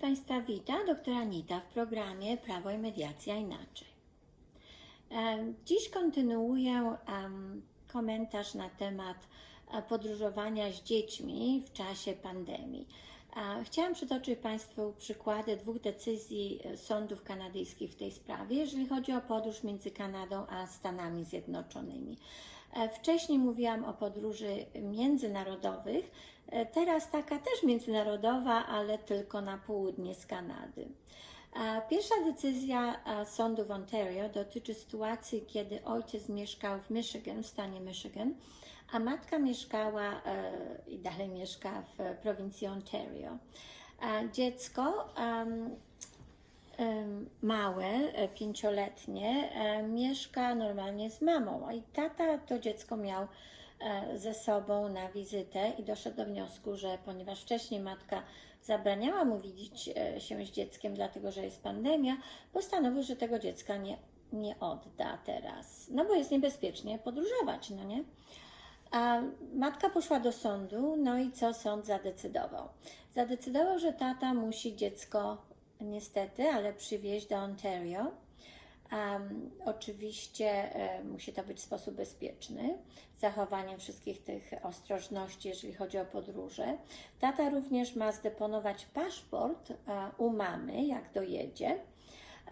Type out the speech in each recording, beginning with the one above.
Państwa wita doktor Anita w programie Prawo i Mediacja Inaczej. Em, Dziś kontynuuję komentarz na temat e, podróżowania z dziećmi w czasie pandemii. A Chciałam przytoczyć Państwu przykłady dwóch decyzji e, sądów kanadyjskich w tej sprawie, jeżeli chodzi o podróż między Kanadą a Stanami Zjednoczonymi. E, Wcześniej mówiłam o podróży międzynarodowych, e, teraz taka też międzynarodowa, ale tylko na południe z Kanady. A Pierwsza decyzja e, sądu w Ontario dotyczy sytuacji, kiedy ojciec mieszkał w Michigan, w stanie Michigan, a matka mieszkała e, i dalej mieszka w prowincji Ontario. Dziecko małe, e, pięcioletnie, e, mieszka normalnie z mamą, i tata to dziecko miał e, ze sobą na wizytę i doszedł do wniosku, że ponieważ wcześniej matka zabraniała mu widzieć się z dzieckiem, dlatego że jest pandemia, postanowił, że tego dziecka nie, nie odda teraz. No bo jest niebezpiecznie podróżować, no nie? A matka poszła do sądu, no i co sąd zadecydował? Zadecydował, że tata musi dziecko niestety, ale przywieźć do Ontario. Um, oczywiście e, musi to być w sposób bezpieczny, zachowaniem wszystkich tych ostrożności, jeżeli chodzi o podróże. Tata również ma zdeponować paszport e, u mamy, jak dojedzie.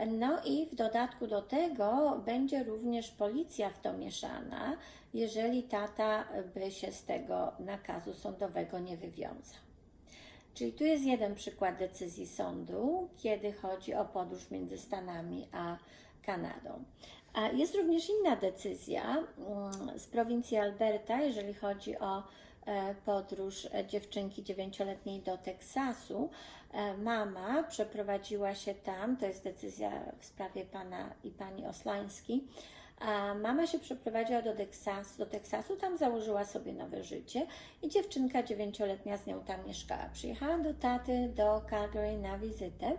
No i w dodatku do tego będzie również policja w to mieszana, jeżeli tata by się z tego nakazu sądowego nie wywiązał. Czyli tu jest jeden przykład decyzji sądu, kiedy chodzi o podróż między Stanami a Kanadą. A jest również inna decyzja mm, z prowincji Alberta, jeżeli chodzi o e, podróż e, dziewczynki dziewięcioletniej do Teksasu. E, Mama przeprowadziła się tam, to jest decyzja w sprawie pana i pani Oslański. A mama się przeprowadziła do, Teksas, do Teksasu, tam założyła sobie nowe życie i dziewczynka dziewięcioletnia z nią tam mieszkała. Przyjechała do taty do Calgary na wizytę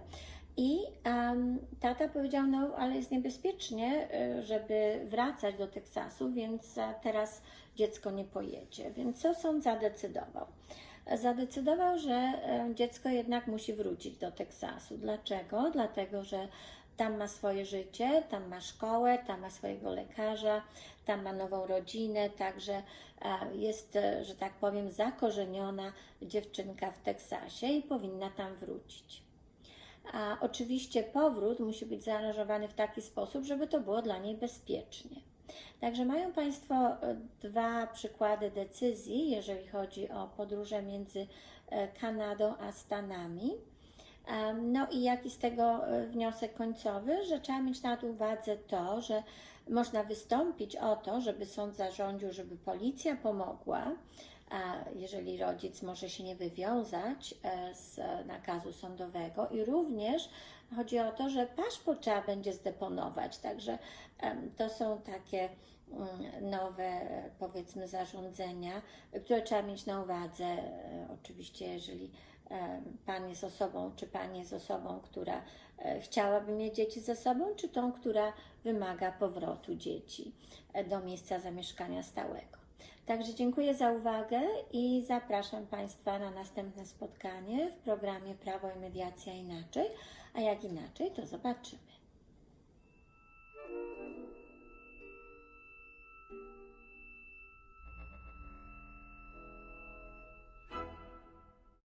i em, tata powiedział, no ale jest niebezpiecznie, y, żeby wracać do Teksasu, więc e, teraz dziecko nie pojedzie. Więc co sąd zadecydował? Zadecydował, że e, dziecko jednak musi wrócić do Teksasu. Dlaczego? Dlatego, że tam ma swoje życie, tam ma szkołę, tam ma swojego lekarza, tam ma nową rodzinę, także e, jest, e, że tak powiem, zakorzeniona dziewczynka w Teksasie i powinna tam wrócić. A oczywiście powrót musi być zaaranżowany w taki sposób, żeby to było dla niej bezpiecznie. Także mają Państwo e, dwa przykłady decyzji, jeżeli chodzi o podróże między Kanadą a Stanami. No i jaki z tego e, wniosek końcowy? Że trzeba mieć na uwadze to, że można wystąpić o to, żeby sąd zarządził, żeby policja pomogła, jeżeli rodzic może się nie wywiązać e, z nakazu sądowego i również chodzi o to, że paszport trzeba będzie zdeponować, także to są takie mm, nowe, e, powiedzmy, zarządzenia, które trzeba mieć na uwadze. E, Oczywiście, jeżeli e, Pan jest osobą, czy Pani jest osobą, która e, chciałaby mieć dzieci ze sobą, czy tą, która wymaga powrotu dzieci e, do miejsca zamieszkania stałego. Także dziękuję za uwagę i zapraszam Państwa na następne spotkanie w programie Prawo i Mediacja Inaczej. A jak inaczej, to zobaczymy.